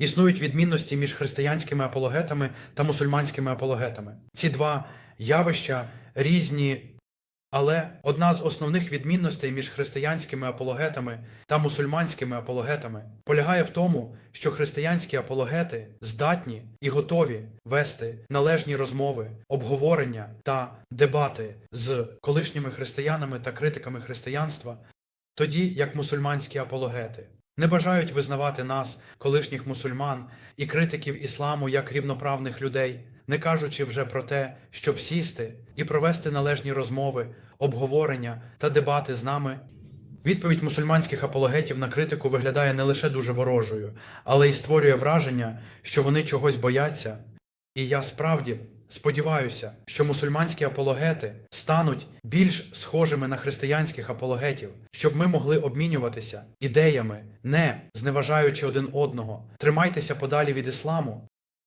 Існують відмінності між християнськими апологетами та мусульманськими апологетами. Ці два явища різні, але одна з основних відмінностей між християнськими апологетами та мусульманськими апологетами полягає в тому, що християнські апологети здатні і готові вести належні розмови, обговорення та дебати з колишніми християнами та критиками християнства, тоді як мусульманські апологети не бажають визнавати нас, колишніх мусульман і критиків ісламу як рівноправних людей, не кажучи вже про те, щоб сісти і провести належні розмови, обговорення та дебати з нами. Відповідь мусульманських апологетів на критику виглядає не лише дуже ворожою, але й створює враження, що вони чогось бояться. І я справді сподіваюся, що мусульманські апологети стануть більш схожими на християнських апологетів, щоб ми могли обмінюватися ідеями, не зневажаючи один одного. Тримайтеся подалі від ісламу